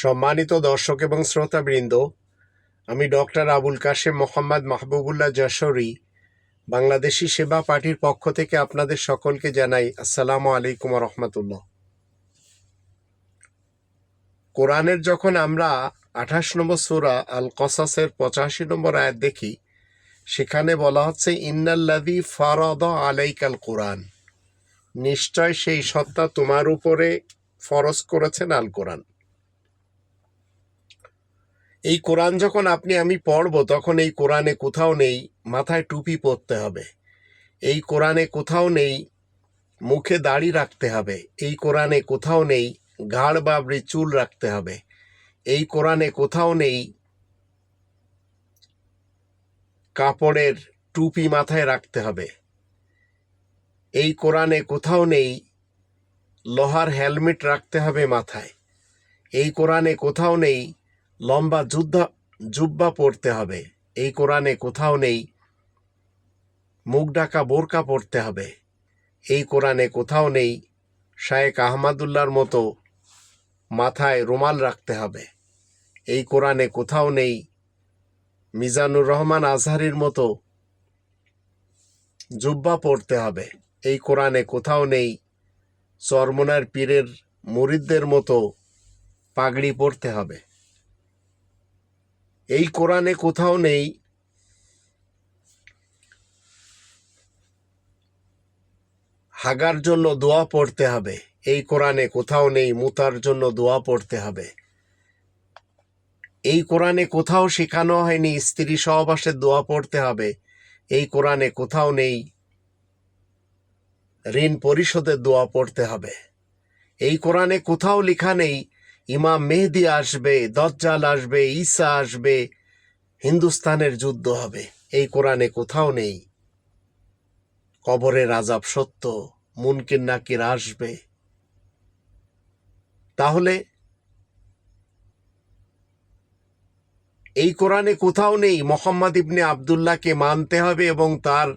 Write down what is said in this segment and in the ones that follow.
সম্মানিত দর্শক এবং শ্রোতাবৃন্দ, আমি ডক্টর আবুল কাশেম মোহাম্মদ মাহবুবুল্লাহ যশোরী, বাংলাদেশি সেবা পার্টির পক্ষ থেকে আপনাদের সকলকে জানাই আসসালামু আলাইকুম রহমতুল্লাহ কোরআনের যখন আমরা আঠাশ নম্বর সুরা আল কসাসের পঁচাশি নম্বর আয়াত দেখি, সেখানে বলা হচ্ছে ইন্নাল্লাদি ফারদ আলাইকাল কোরআন। নিশ্চয় সেই সত্তা তোমার উপরে ফরজ করেছেন আল কোরআন এই কোরআন যখন আপনি আমি পড়ব, তখন এই কোরআনে কোথাও নেই, মাথায় টুপি পরতে হবে। এই কোরআনে কোথাও নেই, মুখে দাড়ি রাখতে হবে। এই কোরআনে কোথাও নেই ঘাড় বাবড়ি চুল রাখতে হবে। এই কোরআনে কোথাও নেই, কাপড়ের টুপি মাথায় রাখতে হবে। এই কোরআনে কোথাও নেই, লোহার হেলমেট রাখতে হবে মাথায়। এই কোরআনে কোথাও নেই লম্বা যুদ্ধা, জুব্বা পড়তে হবে। এই কোরআনে কোথাও নেই, মুখ ডাকা বোরকা পড়তে হবে। এই কোরআনে কোথাও নেই শায়েক আহমাদুল্লাহর মতো মাথায় রুমাল রাখতে হবে। এই কোরআনে কোথাও নেই, মিজানুর রহমান আজহারির মতো জুব্বা পড়তে হবে। এই কোরআনে কোথাও নেই চরমনার পীরের মুরিদদের মতো পাগড়ি পরতে হবে। এই কোরআনে কোথাও নেই। হাগার জন্য দোয়া পড়তে হবে। এই কোরআনে কোথাও নেই, মুতার জন্য দোয়া পড়তে হবে। এই কোরআনে কোথাও শেখানো হয়নি, স্ত্রী সহবাসের দোয়া পড়তে হবে। এই কোরআনে কোথাও নেই, ঋণ পরিশোধের দোয়া পড়তে হবে। এই কোরআনে কোথাও লেখা নেই ইমাম মেহেদি আসবে, দজ্জাল আসবে, ঈসা আসবে, হিন্দুস্তানের যুদ্ধ হবে। এই কোরআনে কোথাও নেই। কবরের আজাব সত্য মুনকির নাকির আসবে। তাহলে এই কোরআনে কোথাও নেই। মোহাম্মদ ইবনে আবদুল্লাহকে মানতে হবে এবং তার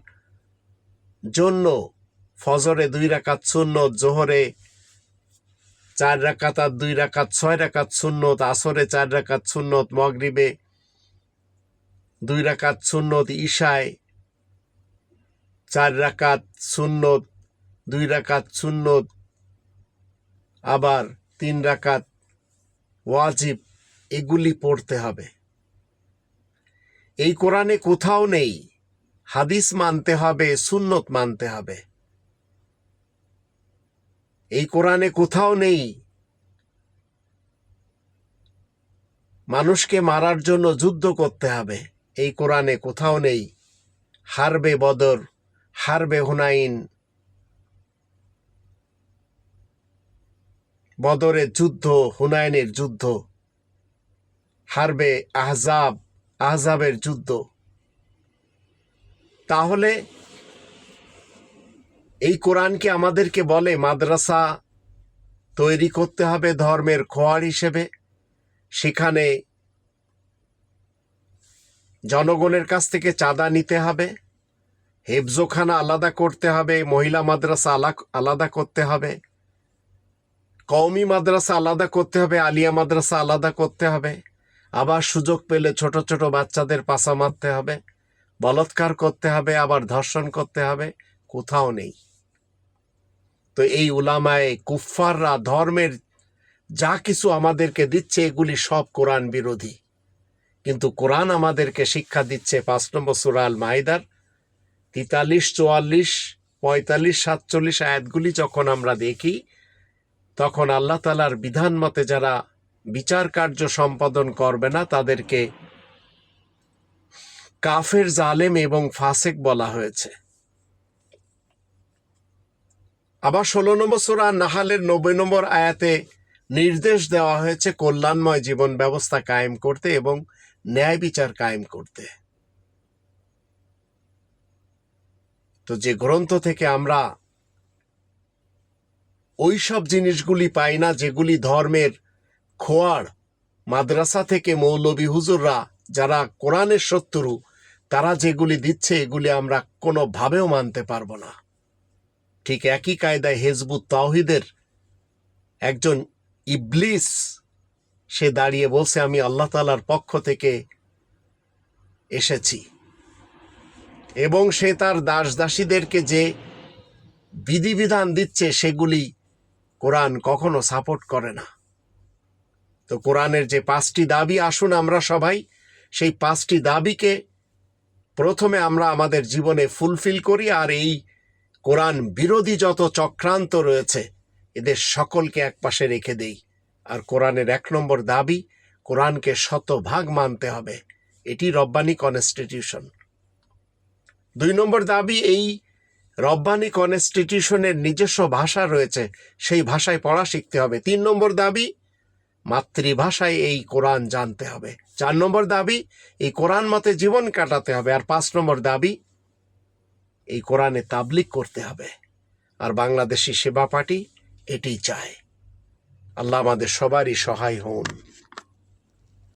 জন্য ফজরে দুই রাকাত সুন্নত, জোহরে চার রাকাত আর দুই রাকাত, ছয় রাকাত সুন্নত, আসরে চার রাকাত সুন্নত, মগরিবে দুই রাকাত সুন্নত, ঈশায় চার রাকাত সুন্নত, দুই রাকাত সুন্নত, আবার তিন রাকাত ওয়াজিব, এগুলি পড়তে হবে। এই কোরআনে কোথাও নেই, হাদিস মানতে হবে, সুন্নত মানতে হবে। এই কোরআনে কোথাও নেই। মানুষকে মারার জন্য যুদ্ধ করতে হবে। এই কোরআনে কোথাও নেই। হারবে বদর, হারবে হুনাইন। বদরের যুদ্ধ, হুনাইনের যুদ্ধ। হারবে আহজাব, আহজাবের যুদ্ধ। তাহলে এই কোরআনকে আমাদেরকে বলে, মাদ্রাসা তৈরি করতে হবে ধর্মের খোয়ার হিসেবে। সেখানে জনগণের কাছ থেকে চাঁদা নিতে হবে, হেফজোখানা আলাদা করতে হবে, মহিলা মাদ্রাসা আলা- আলাদা করতে হবে, কওমি মাদ্রাসা আলাদা করতে হবে, আলিয়া মাদ্রাসা আলাদা করতে হবে, আবার সুযোগ পেলে ছোট ছোট বাচ্চাদের পাশা মারতে হবে, বলৎকার করতে হবে, আবার ধর্ষণ করতে হবে, কোথাও নেই। তো এই উলামায় কুফফাররা, ধর্মের যা কিছু আমাদেরকে দিচ্ছে, এগুলি সব কোরআন বিরোধী। কিন্তু কোরআন আমাদেরকে শিক্ষা দিচ্ছে পাঁচ নম্বর সুরাল মাইদার তেতাল্লিশ, চুয়াল্লিশ, পঁয়তাল্লিশ, সাতচল্লিশ আয়াতগুলি যখন আমরা দেখি, তখন আল্লাহ তালার বিধান মতে যারা বিচার কার্য সম্পাদন করবে না, তাদেরকে কাফের, জালেম এবং ফাসেক বলা হয়েছে। আবার ষোলো নম্বর সুরা নাহালের নব্বই নম্বর আয়াতে নির্দেশ দেওয়া হয়েছে কল্যাণময় জীবন ব্যবস্থা কায়েম করতে এবং ন্যায় বিচার কায়েম করতে। তো যে গ্রন্থ থেকে আমরা ওই সব জিনিসগুলি পাই না, যেগুলি ধর্মের খোয়ার মাদ্রাসা থেকে মৌলবী হুজুররা, যারা কোরআনের শত্রু, তারা যেগুলি দিচ্ছে, এগুলি আমরা কোনোভাবেও মানতে পারব না। ঠিক একই কায়দায় হেজবুত তাওহিদের একজন ইবলিস, সে দাঁড়িয়ে বলছে, আমি আল্লাহ তালার পক্ষ থেকে এসেছি। এবং সে তার দাস দাসীদেরকে যে বিধিবিধান দিচ্ছে, সেগুলি কোরআন কখনো সাপোর্ট করে না। তো কোরআনের যে পাঁচটি দাবি, আসুন আমরা সবাই সেই পাঁচটি দাবিকে প্রথমে আমরা আমাদের জীবনে ফুলফিল করি, আর এই কোরআন বিরোধী যত চক্রান্ত রয়েছে, এদের সকলকে একপাশে রেখে দেই। আর কোরআনের এক নম্বর দাবি, কোরআনকে শতভাগ মানতে হবে। এটি রব্বানি কনস্টিটিউশন। দুই নম্বর দাবি, এই রব্বানি কনস্টিটিউশনের নিজস্ব ভাষা রয়েছে, সেই ভাষায় পড়া শিখতে হবে। তিন নম্বর দাবি, মাতৃভাষায় এই কোরআন জানতে হবে। চার নম্বর দাবি, এই কোরআন মতে জীবন কাটাতে হবে। আর পাঁচ নম্বর দাবি এই কোরআনে তাবলিক করতে হবে। আর বাংলাদেশি সেবা পার্টি এটি চায়। আল্লাহ আমাদের সবারই সহায় হন।